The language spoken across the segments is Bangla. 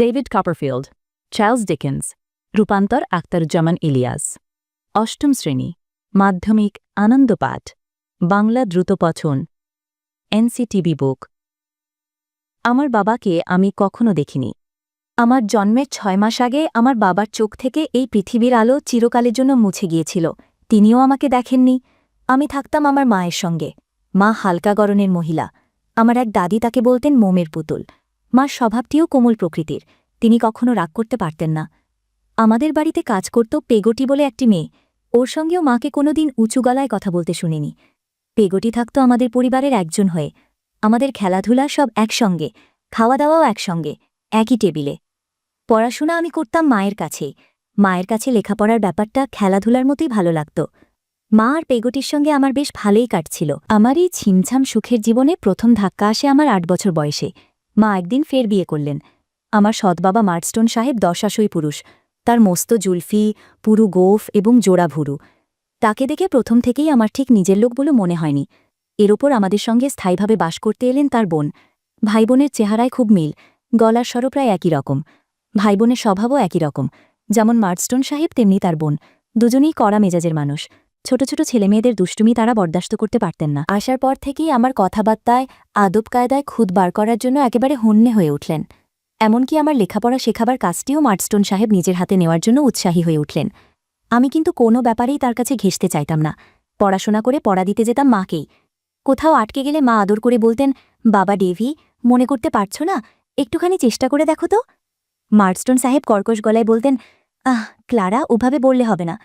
ডেভিড কপারফিল্ড চার্লস ডিকেন্স রূপান্তর আখতারুজ্জামান ইলিয়াস অষ্টম শ্রেণি, মাধ্যমিক আনন্দপাঠ বাংলা দ্রুতপঠন এনসিটিভি বুক। আমার বাবাকে আমি কখনো দেখিনি। আমার জন্মের ছয় মাস আগে আমার বাবার চোখ থেকে এই পৃথিবীর আলো চিরকালের জন্য মুছে গিয়েছিল। তিনিও আমাকে দেখেননি। আমি থাকতাম আমার মায়ের সঙ্গে। মা হালকা গরনের মহিলা। আমার এক দাদি তাকে বলতেন মোমের পুতুল। মার স্বভাবটিও কোমল প্রকৃতির, তিনি কখনো রাগ করতে পারতেন না। আমাদের বাড়িতে কাজ করত পেগটি বলে একটি মেয়ে, ওর সঙ্গেও মাকে কোনোদিন উঁচু গলায় কথা বলতে শুনিনি। পেগটি থাকত আমাদের পরিবারের একজন হয়ে। আমাদের খেলাধুলা সব একসঙ্গে খাওয়া দাওয়াও একসঙ্গে, একই টেবিলে। পড়াশোনা আমি করতাম মায়ের কাছেই। মায়ের কাছে লেখাপড়ার ব্যাপারটা খেলাধুলার মতোই ভালো লাগত। মা আর পেগটির সঙ্গে আমার বেশ ভালোই কাটছিল। আমার এই ছিমছাম সুখের জীবনে প্রথম ধাক্কা আসে আমার আট বছর বয়সে। মা একদিন ফের বিয়ে করলেন। আমার সৎবাবা মার্টস্টোন সাহেব দশাশই পুরুষ। তার মস্ত জুলফি, পুরু গোফ এবং জোড়া ভুরু। তাকে দেখে প্রথম থেকেই আমার ঠিক নিজের লোক বলে মনে হয়নি। এর ওপর আমাদের সঙ্গে স্থায়ীভাবে বাস করতে এলেন তার বোন। ভাই বোনের চেহারায় খুব মিল, গলার স্বরও প্রায় একই রকম। ভাই বোনের স্বভাবও একই রকম। যেমন মার্টস্টোন সাহেব, তেমনি তার বোন। দুজনেই কড়া মেজাজের মানুষ। ছোট ছোট ছেলেমেয়েদের দুষ্টুমি তারা বরদাস্ত করতে পারতেন না। আসার পর থেকেই আমার কথাবার্তায়, আদব কায়দায় খুদ বার করার জন্য একেবারে হন্যে হয়ে উঠলেন। এমনকি আমার লেখাপড়া শেখাবার কাজটিও মার্টস্টোন সাহেব নিজের হাতে নেওয়ার জন্য উৎসাহী হয়ে উঠলেন। আমি কিন্তু কোনো ব্যাপারেই তার কাছে ঘেসতে চাইতাম না। পড়াশোনা করে পড়া দিতে যেতাম মাকেই। কোথাও আটকে গেলে মা আদর করে বলতেন, বাবা ডেভি, মনে করতে পারছ না? একটুখানি চেষ্টা করে দেখো তো। মার্টস্টোন সাহেব কর্কশ গলায় বলতেন, আহ, ক্লারা, ওভাবে বললে হবে না।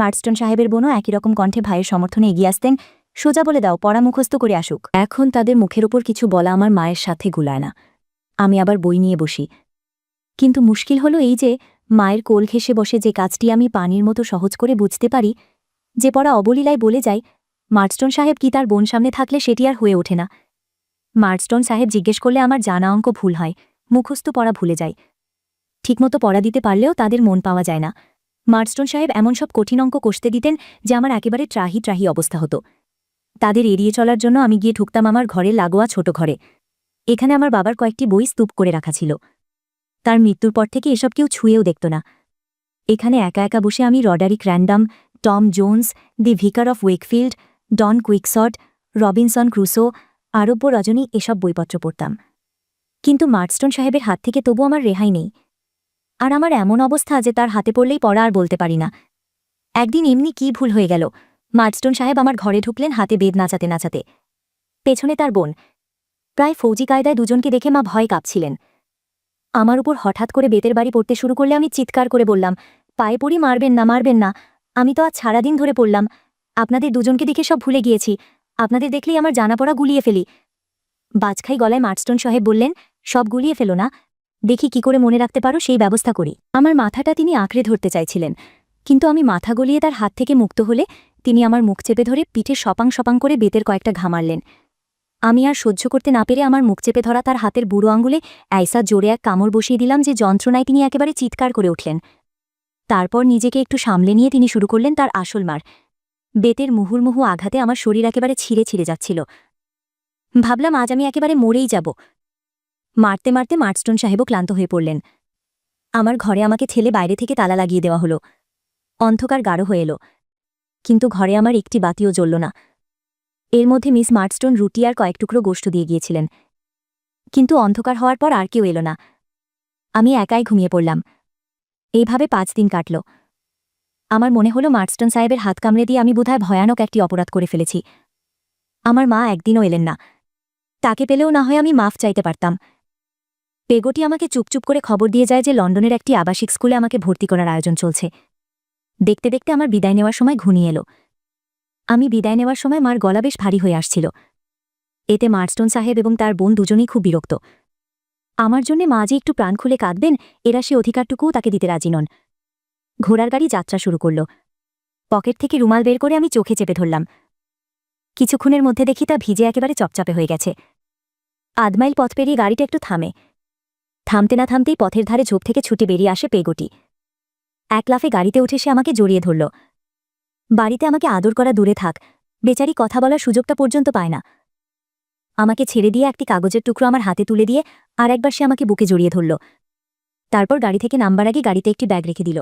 মার্টস্টোন সাহেবের বোনও একই রকম কণ্ঠে ভাইয়ের সমর্থনে এগিয়ে আসতেন, সোজা বলে দাও পড়া মুখস্থ করে আসুক। এখন তাদের মুখের ওপর কিছু বলা আমার মায়ের সাথে গুলায় না। আমি আবার বই নিয়ে বসি। কিন্তু মুশকিল হলো এই যে, মায়ের কোল ঘেসে বসে যে কাজটি আমি পানির মতো সহজ করে বুঝতে পারি, যে পড়া অবলীলায় বলে যায় মার্টস্টোন সাহেব কি তার বোন সামনে থাকলে সেটি আর হয়ে ওঠে না। মার্টস্টোন সাহেব জিজ্ঞেস করলে আমার জানা অঙ্ক ভুল হয়, মুখস্থ পড়া ভুলে যায়। ঠিকমতো পড়া দিতে পারলেও তাদের মন পাওয়া যায় না। মার্টস্টোন সাহেব এমন সব কঠিন অঙ্ক কষতে দিতেন যে আমার একেবারে ট্রাহি ট্রাহি অবস্থা হতো। তাদের এড়িয়ে চলার জন্য আমি গিয়ে ঢুকতাম আমার ঘরে লাগোয়া ছোট ঘরে। এখানে আমার বাবার কয়েকটি বই স্তূপ করে রাখা ছিল। তার মৃত্যুর পর থেকে এসব কেউ ছুঁয়েও দেখত না। এখানে একা একা বসে আমি Roderick Random, Tom Jones, the Vicar of Wakefield, Don Quixote Robinson Crusoe, আরব্য রজনী এসব বইপত্র পড়তাম। কিন্তু মার্টস্টোন সাহেবের হাত থেকে তবু আমার রেহাই নেই। আর আমার এমন অবস্থা যে তার হাতে পড়লেই পড়া আর বলতে পারি না। একদিন এমনি কি ভুল হয়ে গেল। মার্টস্টোন সাহেব আমার ঘরে ঢুকলেন হাতে বেদ নাচাতে নাচাতে। পেছনে তার বোন। প্রায় ফৌজি কায়দায় দুজনকে দেখে মা ভয় কাঁপছিলেন। আমার উপর হঠাৎ করে বেতের বাড়ি পড়তে শুরু করলে আমি চিৎকার করে বললাম, পায়ে পড়ি মারবেন না মারবেন না। আমি তো আজ সারাদিন ধরে পড়লাম। আপনাদের দুজনকে দেখে সব ভুলে গিয়েছি। আপনাদের দেখলেই আমার জানাপড়া গুলিয়ে ফেলি। বাজখাই গলায় মার্টস্টোন সাহেব বললেন, সব গুলিয়ে ফেলো না। দেখি কি করে মনে রাখতে পারো সেই ব্যবস্থা করি। আমার মাথাটা তিনি আঁকড়ে ধরতে চাইছিলেন। কিন্তু আমি মাথা গলিয়ে তার হাত থেকে মুক্ত হলে তিনি আমার মুখ চেপে ধরে পিঠে সপাং সপাং করে বেতের কয়েকটা ঘামারলেন আমি আর সহ্য করতে না পেরে আমার মুখ চেপে ধরা তার হাতের বুড়ো আঙুলে আইসা জোরে এক কামড় বসিয়ে দিলাম যে যন্ত্রণায় তিনি একেবারে চিৎকার করে উঠলেন। তারপর নিজেকে একটু সামলে নিয়ে তিনি শুরু করলেন তার আসল মার। বেতের মুহুর্মুহু আঘাতে আমার শরীর একেবারে ছিঁড়ে ছিঁড়ে যাচ্ছিল। ভাবলাম আজ আমি একেবারে মরেই যাব। মারতে মারতে মার্টস্টোন সাহেবও ক্লান্ত হয়ে পড়লেন। আমার ঘরে আমাকে ছেলে বাইরে থেকে তালা লাগিয়ে দেওয়া হলো। অন্ধকার গাঢ় হয়ে এলো। কিন্তু ঘরে আমার একটি বাতিও জ্বলল না। এর মধ্যে মিস মার্টস্টোন রুটি আর কয়েক টুকরো গোষ্ঠ দিয়ে গিয়েছিলেন। কিন্তু অন্ধকার হওয়ার পর আর কেউ এলো না। আমি একাই ঘুমিয়ে পড়লাম। এইভাবে পাঁচ দিন কাটল। আমার মনে হলো মার্টস্টোন সাহেবের হাত কামড়ে দিয়ে আমি বোধহয় ভয়ানক একটি অপরাধ করে ফেলেছি। আমার মা একদিনও এলেন না। তাকে পেলেও না হয় আমি মাফ চাইতে পারতাম। পেগোটি আমাকে চুপচুপ করে খবর দিয়ে যায় যে লন্ডনের একটি আবাসিক স্কুলে আমাকে ভর্তি করার আয়োজন চলছে। দেখতে দেখতে আমার বিদায় নেওয়ার সময় ঘুনিয়ে এলো। আমি বিদায় নেওয়ার সময় মার গলা বেশ ভারী হয়ে আসছিল। এতে মার্টস্টোন সাহেব এবং তার বোন দুজনেই খুব বিরক্ত। আমার জন্যে মা যে একটু প্রাণ খুলে কাঁদবেন, এরা সে অধিকারটুকুও তাকে দিতে রাজি নন। ঘোড়ার গাড়ি যাত্রা শুরু করল। পকেট থেকে রুমাল বের করে আমি চোখে চেপে ধরলাম। কিছুক্ষণের মধ্যে দেখি তা ভিজে একেবারে চপচাপে হয়ে গেছে। আধমাইল পথ পেরিয়ে গাড়িটা একটু থামে। থামতে না থামতেই পথের ধারে ঝোপ থেকে ছুটে বেরিয়ে আসে পেগোটি। এক লাফে গাড়িতে উঠে সে আমাকে জড়িয়ে ধরল। বাড়িতে আমাকে আদর করা দূরে থাক, বেচারি কথা বলার সুযোগটা পর্যন্ত পায় না। আমাকে ছেড়ে দিয়ে একটি কাগজের টুকরো আমার হাতে তুলে দিয়ে আর একবার সে আমাকে বুকে জড়িয়ে ধরল। তারপর গাড়ি থেকে নামবার আগে গাড়িতে একটি ব্যাগ রেখে দিল।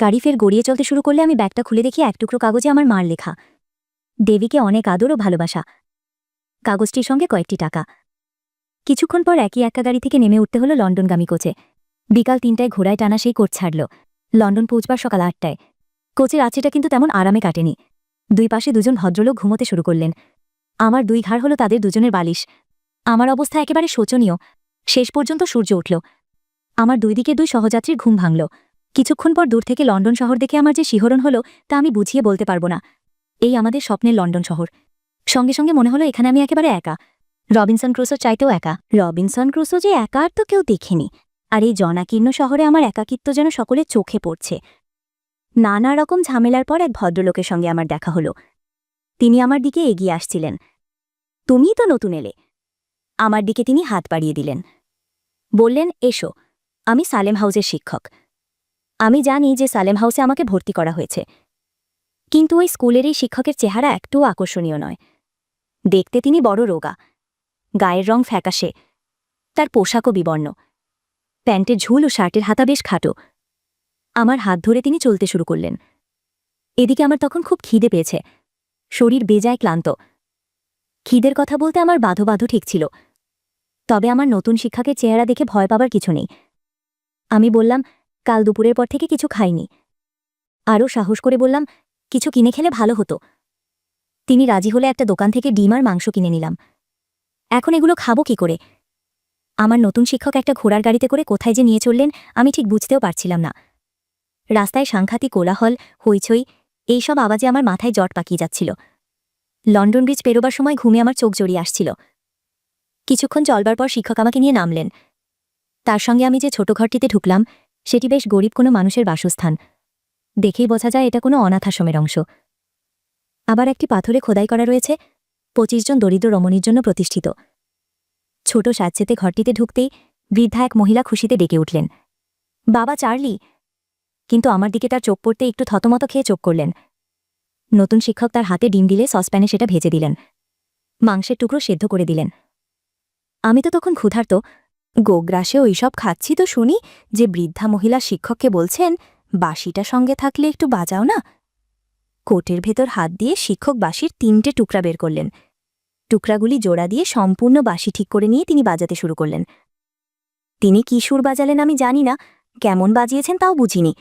গাড়ি ফের গড়িয়ে চলতে শুরু করলে আমি ব্যাগটা খুলে দেখি এক টুকরো কাগজে আমার মার লেখা। দেবীকে অনেক আদর ও ভালোবাসা। কাগজটির সঙ্গে কয়েকটি টাকা। কিছুক্ষণ পর একই একা গাড়ি থেকে নেমে উঠতে হলো লন্ডনগামী কোচে। বিকাল তিনটায় ঘোড়ায় টানা সেই কোচ ছাড়ল। লন্ডন পৌঁছবার সকাল আটটায়। কোচের রাত্রিটা কিন্তু তেমন আরামে কাটেনি। দুই পাশে দুজন ভদ্রলোক ঘুমোতে শুরু করলেন। আমার দুই ঘাড় হলো তাদের দুজনের বালিশ। আমার অবস্থা একেবারে শোচনীয়। শেষ পর্যন্ত সূর্য উঠল। আমার দুই দিকে দুই সহযাত্রীর ঘুম ভাঙল। কিছুক্ষণ পর দূর থেকে লন্ডন শহর দেখে আমার যে শিহরণ হলো, তা আমি বুঝিয়ে বলতে পারব না। এই আমাদের স্বপ্নের লন্ডন শহর। সঙ্গে সঙ্গে মনে হলো এখানে আমি একেবারে একা। রবিনসন ক্রুসো চাইতেও একা। রবিনসন ক্রুসো যে একা আর তো কেউ দেখেনি। আর এই জনাকীর্ণ শহরে আমার একাকিত্ব যেন সকলের চোখে পড়ছে। নানা রকম ঝামেলার পর এক ভদ্রলোকের সঙ্গে আমার দেখা হলো। তিনি আমার দিকে এগিয়ে আসছিলেন। তুমিই তো নতুন এলে। আমার দিকে তিনি হাত বাড়িয়ে দিলেন। বললেন, এসো, আমি সালেম হাউসের শিক্ষক। আমি জানি যে সালেম হাউসে আমাকে ভর্তি করা হয়েছে। কিন্তু ওই স্কুলের এই শিক্ষকের চেহারা একটু আকর্ষণীয় নয়। দেখতে তিনি বড় রোগা। গায়ের রং ফ্যাকাশে। তার পোশাকও বিবর্ণ। প্যান্টের ঝুল ও শার্টের হাতা বেশ খাটো। আমার হাত ধরে তিনি চলতে শুরু করলেন। এদিকে আমার তখন খুব খিদে পেয়েছে। শরীর বেজায় ক্লান্ত। খিদের কথা বলতে আমার বাধো বাধো ঠিক ছিল। তবে আমার নতুন শিক্ষাকে চেহারা দেখে ভয় পাবার কিছু নেই। আমি বললাম, কাল দুপুরের পর থেকে কিছু খাইনি। আরও সাহস করে বললাম, কিছু কিনে খেলে ভালো হতো। তিনি রাজি হলে একটা দোকান থেকে ডিম আর মাংস কিনে নিলাম। এখন এগুলো খাব কি করে? আমার নতুন শিক্ষক একটা ঘোড়ার গাড়িতে করে কোথায় যে নিয়ে চললেন, আমি ঠিক বুঝতেও পারছিলাম না। রাস্তায় সাংঘাতিক কোলাহল, হইচই, এইসব আওয়াজে আমার মাথায় জট পাকিয়ে যাচ্ছিল। লন্ডন ব্রিজ পেরোবার সময় ঘুমে আমার চোখ জড়িয়ে আসছিল। কিছুক্ষণ চলবার পর শিক্ষক আমাকে নিয়ে নামলেন। তার সঙ্গে আমি যে ছোট ঘরটিতে ঢুকলাম, সেটি বেশ গরিব কোনো মানুষের বাসস্থান। দেখেই বোঝা যায় এটা কোনো অনাথাশ্রমের অংশ। আবার একটি পাথরে খোদাই করা রয়েছে পঁচিশ জন দরিদ্র রমণীর জন্য প্রতিষ্ঠিত। ছোট সাজ্জেতে ঘরটিতে ঢুকতেই বৃদ্ধা এক মহিলা খুশিতে ডেকে উঠলেন। বাবা চার্লি, কিন্তু আমার দিকে তার চোখ পড়তে একটু থতমত খেয়ে চোখ করলেন। নতুন শিক্ষক তার হাতে ডিম দিলে সসপ্যানে সেটা ভেজে দিলেন। মাংসের টুকরো সেদ্ধ করে দিলেন। আমি তো তখন ক্ষুধার্ত। গোগ্রাসে ওইসব খাচ্ছি তো শুনি যে বৃদ্ধা মহিলা শিক্ষককে বলছেন বাসিটা সঙ্গে থাকলে একটু বাজাও না? কোটের ভেতর হাত দিয়ে শিক্ষক বাঁশির তিনটে টুকরা বের করলেন। টুকরাগুলি জোড়া দিয়ে সম্পূর্ণ বাঁশি ঠিক করে নিয়ে তিনি বাজাতে শুরু করলেন। তিনি কি সুর বাজালেন আমি জানি না, কেমন বাজিয়েছেন তাও বুঝিনি।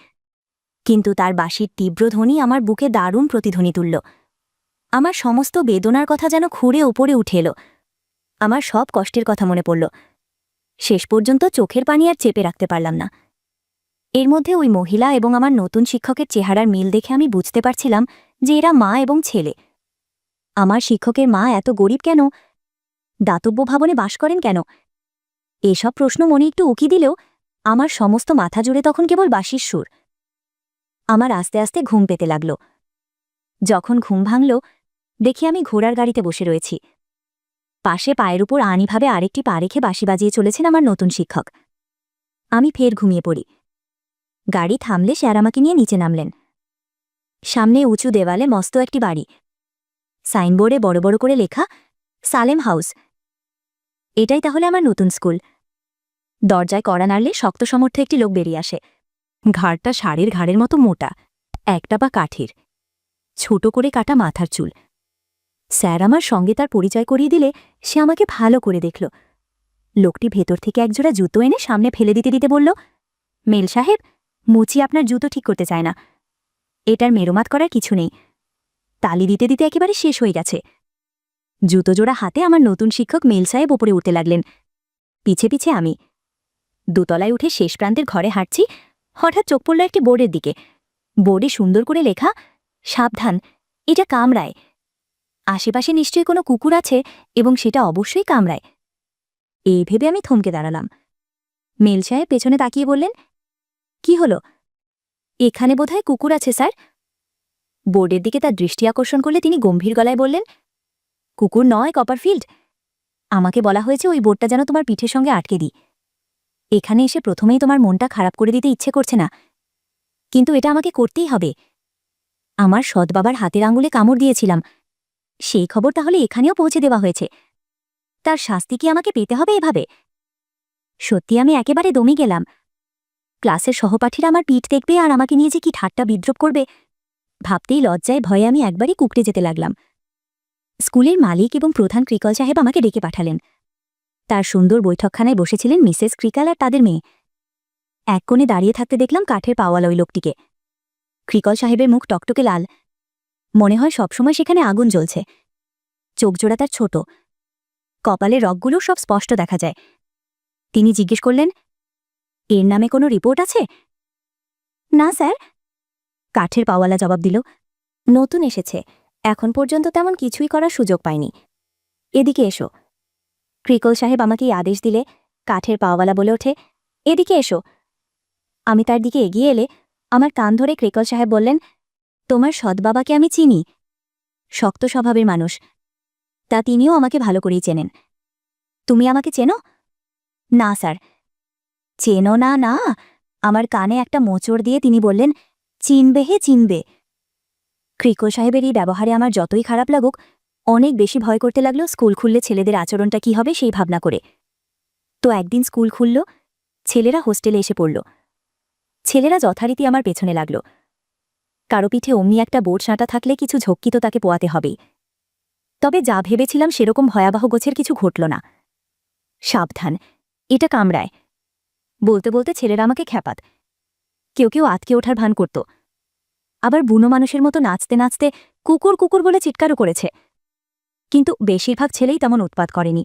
কিন্তু তার বাঁশির তীব্র ধ্বনি আমার বুকে দারুণ প্রতিধ্বনি তুলল। আমার সমস্ত বেদনার কথা যেন খুঁড়ে ওপরে উঠে এলো। আমার সব কষ্টের কথা মনে পড়ল। শেষ পর্যন্ত চোখের পানি আর চেপে রাখতে পারলাম না। এর মধ্যে ওই মহিলা এবং আমার নতুন শিক্ষকের চেহারার মিল দেখে আমি বুঝতে পারছিলাম যে এরা মা এবং ছেলে। আমার শিক্ষকের মা এত গরিব কেন? দাতব্য ভবনে বাস করেন কেন? এসব প্রশ্ন মনে একটু উকি দিলেও আমার সমস্ত মাথা জুড়ে তখন কেবল বাঁশির সুর। আমার আস্তে আস্তে ঘুম পেতে লাগল। যখন ঘুম ভাঙল, দেখি আমি ঘোড়ার গাড়িতে বসে রয়েছি। পাশে পায়ের উপর আনিভাবে আরেকটি পা রেখে বাঁশি বাজিয়ে চলেছেন আমার নতুন শিক্ষক। আমি ফের ঘুমিয়ে পড়ি। গাড়ি থামলে স্যার আমাকে নিয়ে নিচে নামলেন। সামনে উঁচু দেওয়ালে মস্ত একটি বাড়ি। সাইনবোর্ডে বড় বড় করে লেখা, সালেম হাউস। এটাই তাহলে আমার নতুন স্কুল। দরজায় কড়া নাড়লে শক্ত সমর্থ একটি লোক বেরিয়ে আসে। ঘাড়টা শাড়ির ঘাড়ের মতো মোটা, একটা বা কাঠের। ছোট করে কাটা মাথার চুল। স্যার আমার সঙ্গে তার পরিচয় করিয়ে দিলে সে আমাকে ভালো করে দেখল। লোকটি ভেতর থেকে একজোড়া জুতো এনে সামনে ফেলে দিতে দিতে বলল, মেল সাহেব, মুচি আপনার জুতো ঠিক করতে চায় না। এটার মেরোমাত করার কিছু নেই। তালি দিতে দিতে একেবারে শেষ হয়ে গেছে। জুতো জোড়া হাতে আমার নতুন শিক্ষক মেল সাহেব ওপরে উঠতে লাগলেন। পিছে পিছে আমি। দোতলায় উঠে শেষ প্রান্তের ঘরে হাঁটছি, হঠাৎ চোখ পড়ল একটি বোর্ডের দিকে। বোর্ডে সুন্দর করে লেখা, সাবধান, এটা কামড়ায় আশেপাশে নিশ্চয়ই কোনো কুকুর আছে এবং সেটা অবশ্যই কামড়ায় এই ভেবে আমি থমকে দাঁড়ালাম। মেল সাহেব পেছনে তাকিয়ে বললেন, কি হলো? এখানে বোধহয় কুকুর আছে, স্যার। বোর্ডের দিকে তার দৃষ্টি আকর্ষণ করলে তিনি গম্ভীর গলায় বললেন, কুকুর নয়, কপারফিল্ড। আমাকে বলা হয়েছে ওই বোর্ডটা যেন তোমার পিঠের সঙ্গে আটকে দিই। এখানে এসে প্রথমেই তোমার মনটা খারাপ করে দিতে ইচ্ছে করছে না। কিন্তু এটা আমাকে করতেই হবে। আমার সৎ বাবার হাতের আঙুলে কামড় দিয়েছিলাম। সেই খবর তাহলে এখানেও পৌঁছে দেওয়া হয়েছে। তার শাস্তি কি আমাকে পেতে হবে এভাবে? সত্যি আমি একেবারে দমে গেলাম। ক্লাসের সহপাঠীরা আমার পিঠ দেখবে আর আমাকে নিয়ে যে কি ঠাট্টা বিদ্রোপ করবে। ভাবতেই লজ্জায় ভয়ে আমি একবারই কুকড়ে যেতে লাগলাম। স্কুলের মালিক এবং প্রধান ক্রিকল সাহেব আমাকে ডেকে পাঠালেন। তার সুন্দর বৈঠকখানায় বসেছিলেন মিসেস ক্রিকাল আর তাদের মেয়ে। এক কোণে দাঁড়িয়ে থাকতে দেখলাম কাঠের পাওয়ালা ওই লোকটিকে। ক্রিকল সাহেবের মুখ টকটকে লাল। মনে হয় সবসময় সেখানে আগুন জ্বলছে। চোখজোড়া তার ছোট। কপালের রগগুলো সব স্পষ্ট দেখা যায়। তিনি জিজ্ঞেস করলেন, এর নামে কোনো রিপোর্ট আছে? না, স্যার। কাঠের পাওয়ালা জবাব দিল, নতুন এসেছে। এখন পর্যন্ত তেমন কিছুই করার সুযোগ পায়নি এদিকে এসো। ক্রিকল সাহেব আমাকে আদেশ দিলে, কাঠের পাওয়ালা বলে ওঠে, এদিকে এসো। আমি তার দিকে এগিয়ে এলে, আমার কান ধরে ক্রিকল সাহেব বললেন, তোমার সৎবাবাকে আমি চিনি। শক্ত স্বভাবের মানুষ। তা তিনিও আমাকে ভালো করেই চেনেন। তুমি আমাকে চেনো? না, স্যার। চেনো না না। আমার কানে একটা মোচড় দিয়ে তিনি বললেন চিনবে হে চিনবে। ক্রিকো সাহেবের এই ব্যবহারে আমার যতই খারাপ লাগুক, অনেক বেশি ভয় করতে লাগল স্কুল খুললে ছেলেদের আচরণটা কি হবে সেই ভাবনা করে। তো একদিন স্কুল খুলল, ছেলেরা হোস্টেলে এসে পড়ল। ছেলেরা যথারীতি আমার পেছনে লাগল। কারও পিঠে অমনি একটা বোট সাঁটা থাকলে কিছু ঝক্কি তো তাকে পোয়াতে হবেই। তবে যা ভেবেছিলাম সেরকম ভয়াবহ গোছের কিছু ঘটল না। সাবধান, এটা কামড়ায়। বলতে বলতে ছেলেরা আমাকে খ্যাপাত। কেউ কেউ আতকে ওঠার ভান করত। আবার বুনো মানুষের মতো নাচতে নাচতে কুকুর কুকুর বলে চিৎকারও করেছে। কিন্তু বেশিরভাগ ছেলেই তেমন উৎপাত করেনি।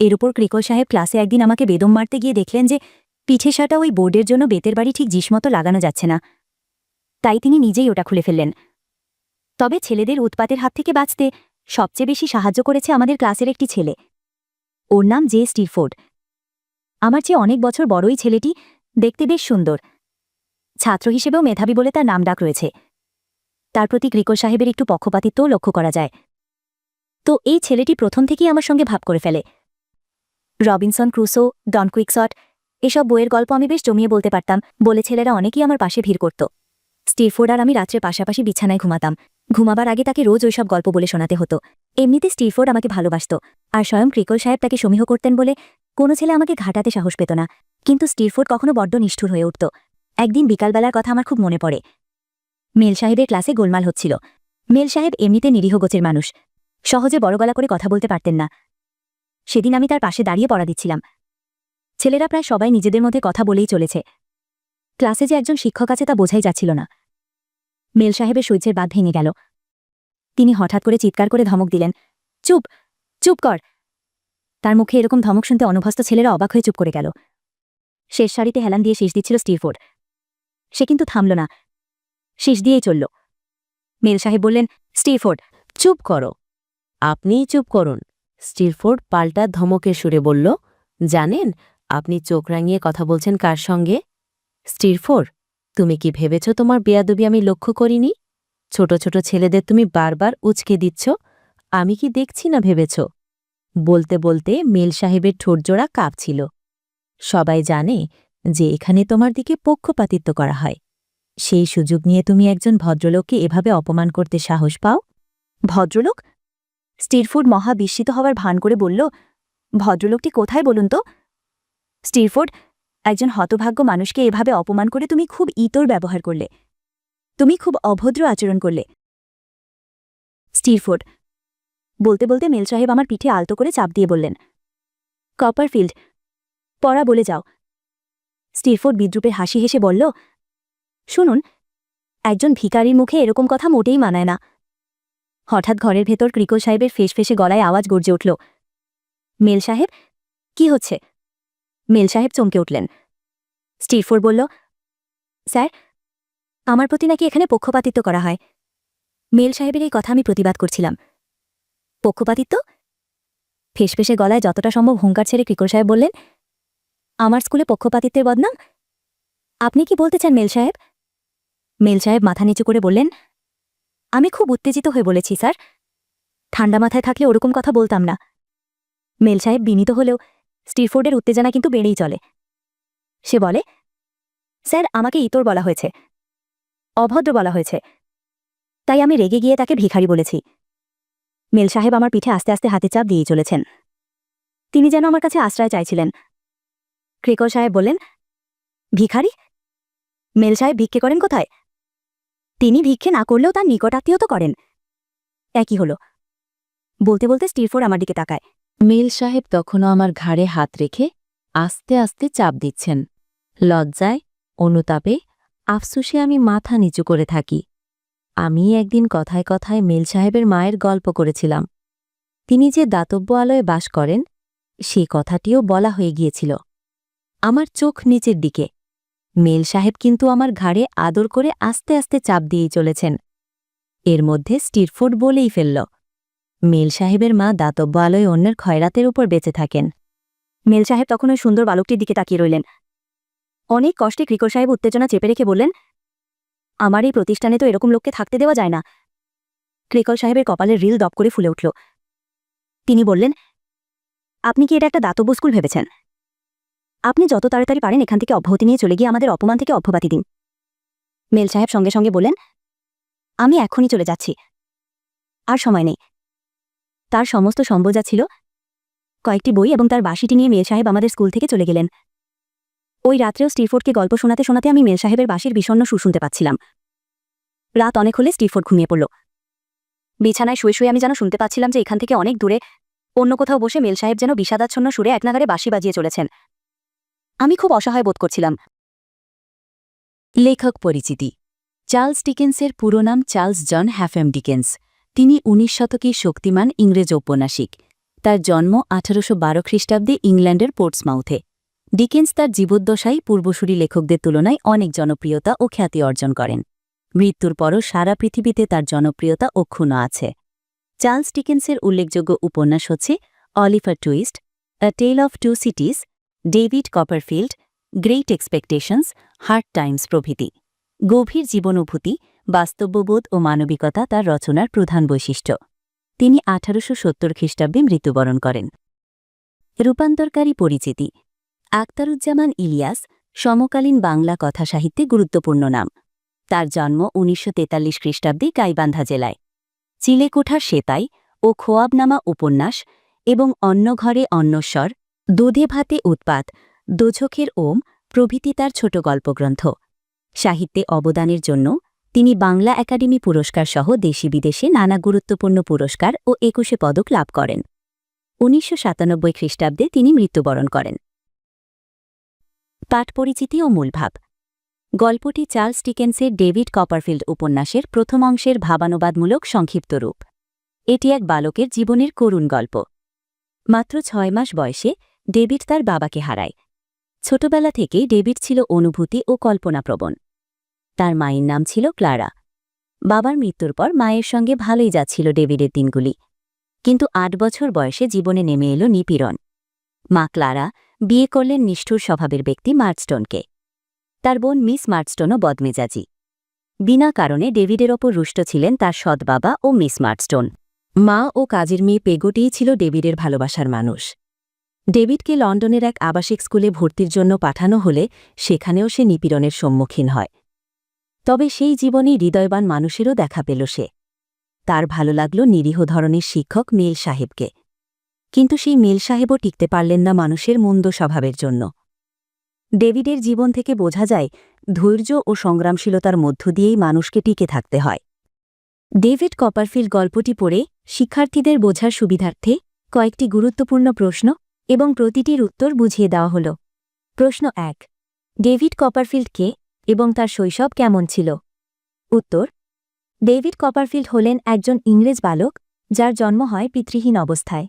এর উপর ক্রিকল সাহেব ক্লাসে একদিন আমাকে বেদম মারতে গিয়ে দেখলেন যে পিঠে সাটা ওই বোর্ডের জন্য বেতের বাড়ি ঠিক জিসমতো লাগানো যাচ্ছে না। তাই তিনি নিজেই ওটা খুলে ফেললেন। তবে ছেলেদের উৎপাতের হাত থেকে বাঁচতে সবচেয়ে বেশি সাহায্য করেছে আমাদের ক্লাসের একটি ছেলে। ওর নাম জে স্টিরফোর্ড আমার চেয়ে অনেক বছর বড়ই ছেলেটি দেখতে বেশ সুন্দর। ছাত্র হিসেবেও মেধাবী বলে তার নাম ডাক রয়েছে। তার প্রতি ক্রিকল সাহেবের একটু পক্ষপাতিত্বও লক্ষ্য করা যায়। তো এই ছেলেটি প্রথম থেকেই আমার সঙ্গে ভাব করে ফেলে। রবিনসন, ক্রুসো, ডন কুইকসট, এসব বইয়ের গল্প আমি বেশ জমিয়ে বলতে পারতাম, বলে ছেলেরা অনেকেই আমার পাশে ভিড় করত। স্টিরফোর্ড আর আমি রাত্রে পাশাপাশি বিছানায় ঘুমাতাম। ঘুমাবার আগে তাকে রোজ ওইসব গল্প বলে শোনাতে হতো। এমনিতে স্টিরফোর্ড আমাকে ভালোবাসত, আর স্বয়ং ক্রিকল সাহেব তাকে সমীহ করতেন বলে কোনো ছেলে আমাকে ঘাটাতে সাহস পেত না। কিন্তু স্টিরফোর্ড কখনো বড্ড নিষ্ঠুর হয়ে উঠত। একদিন বিকালবেলার কথা আমার খুব মনে পড়ে। মেল সাহেবের ক্লাসে গোলমাল হচ্ছিল। মেল সাহেব এমনিতে নিরীহ গোছের মানুষ। সহজে বড় গলা করে কথা বলতে পারতেন না। সেদিন আমি তার পাশে দাঁড়িয়ে পড়া দিচ্ছিলাম ছেলেরা প্রায় সবাই নিজেদের মধ্যে কথা বলেই চলেছে। ক্লাসে যে একজন শিক্ষক আছে তা বোঝাই যাচ্ছিল না। মেল সাহেবের সহ্যের বাদ ভেঙে গেল। তিনি হঠাৎ করে চিৎকার করে ধমক দিলেন, চুপ চুপ কর! তার মুখে এরকম ধমক শুনতে অনভ্যস্ত ছেলেরা অবাক হয়ে চুপ করে গেল। শেষ সারিতে হেলান দিয়ে শেষ দিচ্ছিল স্টিরফোর্ড সে কিন্তু থামল না। শেষ দিয়েই চলল। মেল সাহেব বললেন স্টিরফোর্ড চুপ করো। আপনিই চুপ করুন। স্টিরফোর্ড পাল্টা ধমকের সুরে বলল, জানেন, আপনি চোখ রাঙিয়ে কথা বলছেন কার সঙ্গে? স্টিরফোর্ড তুমি কি ভেবেছ তোমার বেয়াদবি আমি লক্ষ্য করিনি? ছোট ছোট ছেলেদের তুমি বারবার উচকে দিচ্ছ, আমি কি দেখছি না ভেবেছ? বলতে বলতে মেল সাহেবের ঠোঁটজোড়া কাঁপছিল। সবাই জানে যে এখানে তোমার দিকে পক্ষপাতিত্ব করা হয়। সেই সুযোগ নিয়ে তুমি একজন ভদ্রলোককে এভাবে অপমান করতে সাহস পাও? ভদ্রলোক? স্টিরফোর্ড মহা বিস্মিত হওয়ার ভান করে বলল, ভদ্রলোকটি কোথায় বলুন তো? স্টিরফোর্ড, একজন হতভাগ্য মানুষকে এভাবে অপমান করে তুমি খুব ইতর ব্যবহার করলে। তুমি খুব অভদ্র আচরণ করলে। স্টিরফোর্ড, বলতে বলতে মেল সাহেব আমার পিঠে আলতো করে চাপ দিয়ে বললেন, কপারফিল্ড, পড়া বলে যাও। স্টিরফোর্ড বিদ্রুপের হাসি হেসে বলল, শুনুন, একজন ভিকারির মুখে এরকম কথা মোটেই মানায় না। হঠাৎ ঘরের ভেতর ক্রিকো সাহেবের ফেস ফেসে গলায় আওয়াজ গর্জে উঠল, মেল সাহেব, কি হচ্ছে? মেল সাহেব চমকে উঠলেন। স্টিরফোর্ড বলল, স্যার, আমার প্রতি নাকি এখানে পক্ষপাতিত্ব করা হয়। মেল সাহেবের এই কথা আমি প্রতিবাদ করছিলাম। পক্ষপাতিত্ব? ফেসফেসে গলায় যতটা সম্ভব হুঙ্কার ছেড়ে ক্রিকল সাহেব বললেন আমার স্কুলে পক্ষপাতিত্বের বদনাম? আপনি কি বলতে চান, মেল সাহেব? মেল সাহেব মাথা নিচু করে বললেন, আমি খুব উত্তেজিত হয়ে বলেছি, স্যার। ঠান্ডা মাথায় থাকলে ওরকম কথা বলতাম না। মেল সাহেব বিনীত হলেও স্টিরফোর্ডের উত্তেজনা কিন্তু বেড়েই চলে। সে বলে, স্যার, আমাকে ইতর বলা হয়েছে। অভদ্র বলা হয়েছে। তাই আমি রেগে গিয়ে তাকে ভিখারি বলেছি। মেল সাহেব আমার পিঠে আস্তে আস্তে হাতে চাপ দিয়েই চলেছেন। তিনি যেন আমার কাছে আশ্রয় চাইছিলেন। ক্রিকল সাহেব বললেন, ভিখারি? মেল সাহেব ভিক্ষে করেন কোথায়? তিনি ভিক্ষে না করলেও তার নিকটাত্মীয় তো করেন। একই হলো। বলতে বলতে স্টিরফোর্ড আমার দিকে তাকায়। মেল সাহেব তখনও আমার ঘাড়ে হাত রেখে আস্তে আস্তে চাপ দিচ্ছেন। লজ্জায়, অনুতাপে, আফসুসে আমি মাথা নিচু করে থাকি। আমি একদিন কথায় কথায় মেল সাহেবের মায়ের গল্প করেছিলাম। তিনি যে দাতব্য আলয়ে বাস করেন, সে কথাটিও বলা হয়ে গিয়েছিল। আমার চোখ নিচের দিকে। মেল সাহেব কিন্তু আমার ঘাড়ে আদর করে আস্তে আস্তে চাপ দিয়েই চলেছেন। এর মধ্যে স্টিরফোর্ড বলেই ফেলল। মেল সাহেবের মা দাতব্য আলোয় অন্যের খয়রাতের উপর বেঁচে থাকেন। মেল সাহেব তখন ওই সুন্দর বালকটির দিকে তাকিয়ে রইলেন। অনেক কষ্টে ক্রিকর সাহেব উত্তেজনা চেপে রেখে বললেন, আমার এই প্রতিষ্ঠানে তো এরকম লোককে থাকতে দেওয়া যায় না। ক্রিকল সাহেবের কপালে রিল দপ করে ফুলে উঠল। তিনি বললেন, আপনি কি এটা একটা দাতব্য স্কুল ভেবেছেন? আপনি যত তাড়াতাড়ি পারেন এখান থেকে অব্যাহতি নিয়ে চলে গিয়ে আমাদের অপমান থেকে অব্যবাতি দিন। মেল সাহেব সঙ্গে সঙ্গে বললেন, আমি এখনই চলে যাচ্ছি। আর সময় নেই। তার সমস্ত সম্বল যা ছিল, কয়েকটি বই এবং তার বাসিটি নিয়ে মেল সাহেব আমাদের স্কুল থেকে চলে গেলেন। ওই রাত্রেও স্টিফোর্ডকে গল্প শোনাতে শোনাতে আমি মেল সাহেবের বাসির বিষণ্ণ সুর শুনতে পাচ্ছিলাম। রাত অনেক হলে স্টিফোর্ড ঘুমিয়ে পড়ল। বিছানায় শুয়ে শুয়ে আমি যেন শুনতে পাচ্ছিলাম যে এখান থেকে অনেক দূরে অন্য কোথাও বসে মেল সাহেব যেন বিষাদাচ্ছন্ন সুরে একনাগারে বাঁশি বাজিয়ে চলেছেন। আমি খুব অসহায় বোধ করছিলাম। লেখক পরিচিতি। চার্লস ডিকেন্সের পুরো নাম চার্লস জন হ্যাফেম ডিকেন্স। তিনি উনিশ শতকের শক্তিমান ইংরেজ ঔপন্যাসিক। তার জন্ম আঠারোশো বারো খ্রিস্টাব্দে ইংল্যান্ডের পোর্টসমাউথে। ডিকেন্স তার জীবদ্দশায় পূর্বসূরি লেখকদের তুলনায় অনেক জনপ্রিয়তা ও খ্যাতি অর্জন করেন। মৃত্যুর পরও সারা পৃথিবীতে তার জনপ্রিয়তা অক্ষুণ্ণ আছে। চার্লস ডিকেন্সের উল্লেখযোগ্য উপন্যাস হচ্ছে Oliver Twist A Tale of Two Cities David Copperfield, Great Expectations, Hard Times প্রভৃতি। গভীর জীবনুভূতি, বাস্তববোধ ও মানবিকতা তার রচনার প্রধান বৈশিষ্ট্য। তিনি আঠারোশো সত্তর খ্রিস্টাব্দে মৃত্যুবরণ করেন। রূপান্তরকারী পরিচিতি। আক্তারুজ্জামান ইলিয়াস, সমকালীন বাংলা কথা সাহিত্যে গুরুত্বপূর্ণ নাম। তার জন্ম উনিশশো তেতাল্লিশ খ্রিস্টাব্দে গাইবান্ধা জেলায়। চিলেকোঠার সেতাই ও খোয়াবনামা উপন্যাস এবং অন্য ঘরে অন্নস্বর দুধে ভাতে উৎপাত দোঝখের ওম প্রভৃতি তার ছোট গল্পগ্রন্থ। সাহিত্যে অবদানের জন্য তিনি বাংলা একাডেমি পুরস্কার সহ দেশি বিদেশে নানা গুরুত্বপূর্ণ পুরস্কার ও একুশে পদক লাভ করেন। উনিশশো সাতানব্বই খ্রিস্টাব্দে তিনি মৃত্যুবরণ করেন। পাঠ পরিচিতি ও মূলভাব। গল্পটি চার্লস ডিকেন্সের ডেভিড কপারফিল্ড উপন্যাসের প্রথম অংশের ভাবানুবাদমূলক সংক্ষিপ্ত রূপ। এটি এক বালকের জীবনের করুণ গল্প। মাত্র ছয় মাস বয়সে ডেভিড তার বাবাকে হারায়। ছোটবেলা থেকেই ডেভিড ছিল অনুভূতি ও কল্পনাপ্রবণ। তার মায়ের নাম ছিল ক্লারা। বাবার মৃত্যুর পর মায়ের সঙ্গে ভালোই যাচ্ছিল ডেভিডের দিনগুলি। কিন্তু আট বছর বয়সে জীবনে নেমে এলো নিপীড়ন। মা ক্লারা বিয়ে করলেন নিষ্ঠুর স্বভাবের ব্যক্তি মার্চস্টোনকে। তার বোন মিস মার্চস্টোনও বদমেজাজি। বিনা কারণে ডেভিডের ওপর রুষ্ট ছিলেন তার সৎ বাবা ও মিস মার্চস্টোন। মা ও কাজের মেয়ে পেগোটিই ছিল ডেভিডের ভালোবাসার মানুষ। ডেভিডকে লন্ডনের এক আবাসিক স্কুলে ভর্তির জন্য পাঠানো হলে সেখানেও সে নিপীড়নের সম্মুখীন হয়। তবে সেই জীবনে হৃদয়বান মানুষেরও দেখা পেল সে। তার ভালো লাগল নিরীহ ধরনের শিক্ষক মেল সাহেবকে। কিন্তু সেই মেল সাহেবও টিকতে পারলেন না মানুষের মন্দ স্বভাবের জন্য। ডেভিডের জীবন থেকে বোঝা যায়, ধৈর্য ও সংগ্রামশীলতার মধ্য দিয়েই মানুষকে টিকে থাকতে হয়। ডেভিড কপারফিল্ড গল্পটি পড়ে শিক্ষার্থীদের বোঝার সুবিধার্থে কয়েকটি গুরুত্বপূর্ণ প্রশ্ন এবং প্রতিটির উত্তর বুঝিয়ে দেওয়া হল। প্রশ্ন এক, ডেভিড কপারফিল্ড কে এবং তার শৈশব কেমন ছিল? উত্তর, ডেভিড কপারফিল্ড হলেন একজন ইংরেজ বালক যার জন্ম হয় পিতৃহীন অবস্থায়।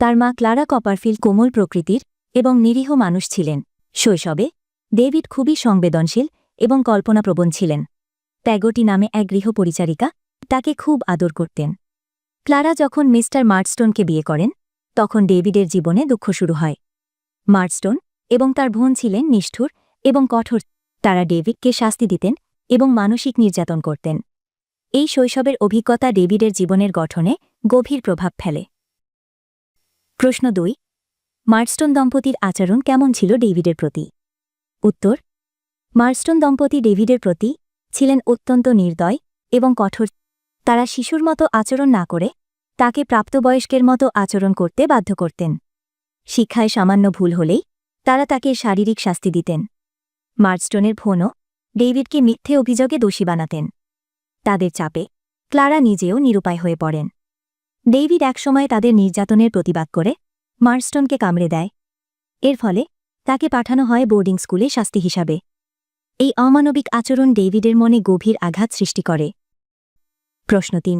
তার মা ক্লারা কপারফিল্ড কোমল প্রকৃতির এবং নিরীহ মানুষ ছিলেন। শৈশবে ডেভিড খুবই সংবেদনশীল এবং কল্পনাপ্রবণ ছিলেন। প্যাগোটি নামে এক গৃহপরিচারিকা তাকে খুব আদর করতেন। ক্লারা যখন মিস্টার মার্টস্টোনকে বিয়ে করেন তখন ডেভিডের জীবনে দুঃখ শুরু হয়। মার্টস্টোন এবং তার বোন ছিলেন নিষ্ঠুর এবং কঠোর। তারা ডেভিডকে শাস্তি দিতেন এবং মানসিক নির্যাতন করতেন। এই শৈশবের অভিজ্ঞতা ডেভিডের জীবনের গঠনে গভীর প্রভাব ফেলে। প্রশ্ন দুই, মার্স্টোন দম্পতির আচরণ কেমন ছিল ডেভিডের প্রতি? উত্তর, মার্স্টোন দম্পতি ডেভিডের প্রতি ছিলেন অত্যন্ত নির্দয় এবং কঠোর। তারা শিশুর মতো আচরণ না করে তাকে প্রাপ্তবয়স্কের মতো আচরণ করতে বাধ্য করতেন। শিক্ষায় সামান্য ভুল হলেই তারা তাকে শারীরিক শাস্তি দিতেন। মার্চস্টোনের ফোনও ডেভিডকে মিথ্যে অভিযোগে দোষী বানাতেন। তাদের চাপে ক্লারা নিজেও নিরুপায় হয়ে পড়েন। ডেভিড একসময় তাদের নির্যাতনের প্রতিবাদ করে মার্স্টনকে কামড়ে দেয়। এর ফলে তাকে পাঠানো হয় বোর্ডিং স্কুলে শাস্তি হিসাবে। এই অমানবিক আচরণ ডেভিডের মনে গভীর আঘাত সৃষ্টি করে। প্রশ্ন তিন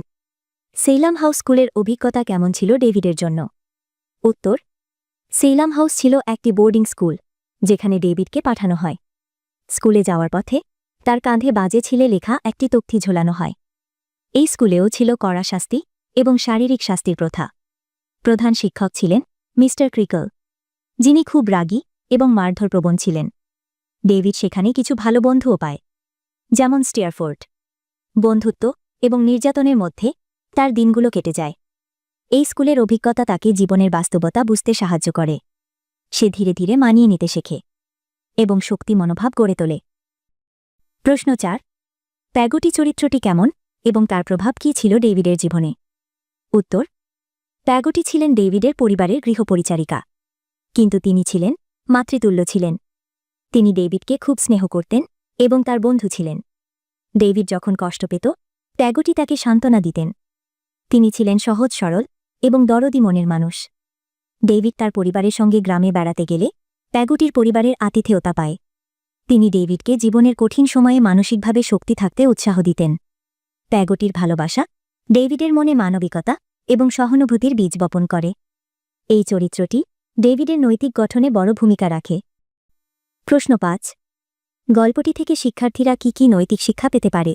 সেইলাম হাউস স্কুলের অভিজ্ঞতা কেমন ছিল ডেভিডের জন্য? উত্তর সেইলাম হাউস ছিল একটি বোর্ডিং স্কুল, যেখানে ডেভিডকে পাঠানো হয়। স্কুলে যাওয়ার পথে তার কাঁধে বাজে ছিলে লেখা একটি তথ্যি ঝোলানো হয়। এই স্কুলেও ছিল কড়া শাস্তি এবং শারীরিক শাস্তির প্রথা। প্রধান শিক্ষক ছিলেন মিস্টার ক্রিকল, যিনি খুব রাগী এবং মারধরপ্রবণ ছিলেন। ডেভিড সেখানে কিছু ভালো বন্ধুও পায়, যেমন স্টিয়ারফোর্ড। বন্ধুত্ব এবং নির্যাতনের মধ্যে তার দিনগুলো কেটে যায়। এই স্কুলের অভিজ্ঞতা তাকে জীবনের বাস্তবতা বুঝতে সাহায্য করে। সে ধীরে ধীরে মানিয়ে নিতে শেখে এবং শক্তি মনোভাব গড়ে তোলে। প্রশ্ন চার, প্যাগোটি চরিত্রটি কেমন এবং তার প্রভাব কী ছিল ডেভিডের জীবনে? উত্তর, প্যাগোটি ছিলেন ডেভিডের পরিবারের গৃহপরিচারিকা। কিন্তু তিনি ছিলেন মাতৃতুল্য ছিলেন। তিনি ডেভিডকে খুব স্নেহ করতেন এবং তার বন্ধু ছিলেন। ডেভিড যখন কষ্ট পেত, প্যাগোটি তাকে সান্ত্বনা দিতেন। তিনি ছিলেন সহজ, সরল এবং দরদি মনের মানুষ। ডেভিড তার পরিবারের সঙ্গে গ্রামে বেড়াতে গেলে প্যাগোটির পরিবারের আতিথেয়তা পায়। তিনি ডেভিডকে জীবনের কঠিন সময়ে মানসিকভাবে শক্তি থাকতে উৎসাহ দিতেন। প্যাগোটির ভালোবাসা ডেভিডের মনে মানবিকতা এবং সহানুভূতির বীজ বপন করে। এই চরিত্রটি ডেভিডের নৈতিক গঠনে বড় ভূমিকা রাখে। প্রশ্ন পাঁচ, গল্পটি থেকে শিক্ষার্থীরা কি কি নৈতিক শিক্ষা পেতে পারে?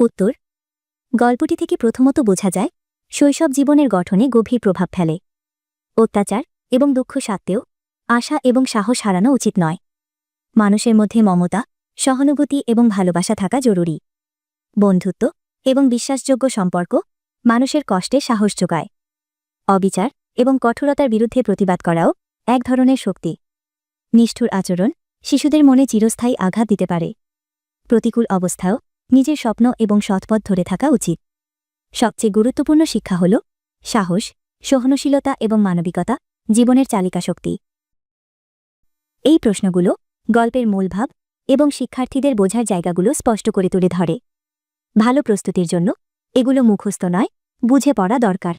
উত্তর গল্পটি থেকে প্রথমত বোঝা যায়, শৈশব জীবনের গঠনে গভীর প্রভাব ফেলে। অত্যাচার এবং দুঃখ সত্ত্বেও আশা এবং সাহস হারানো উচিত নয়। মানুষের মধ্যে মমতা, সহানুভূতি এবং ভালোবাসা থাকা জরুরি। বন্ধুত্ব এবং বিশ্বাসযোগ্য সম্পর্ক মানুষের কষ্টে সাহস যোগায়। অবিচার এবং কঠোরতার বিরুদ্ধে প্রতিবাদ করাও এক ধরনের শক্তি। নিষ্ঠুর আচরণ শিশুদের মনে চিরস্থায়ী আঘাত দিতে পারে। প্রতিকূল অবস্থাও নিজের স্বপ্ন এবং সৎপথ ধরে থাকা উচিত। সবচেয়ে গুরুত্বপূর্ণ শিক্ষা হল সাহস, সহনশীলতা এবং মানবিকতা, জীবনের চালিকা শক্তি। এই প্রশ্নগুলো গল্পের মূলভাব এবং শিক্ষার্থীদের বোঝার জায়গাগুলো স্পষ্ট করে তুলে ধরে। ভালো প্রস্তুতির জন্য এগুলো মুখস্থ নয়, বুঝে পড়া দরকার।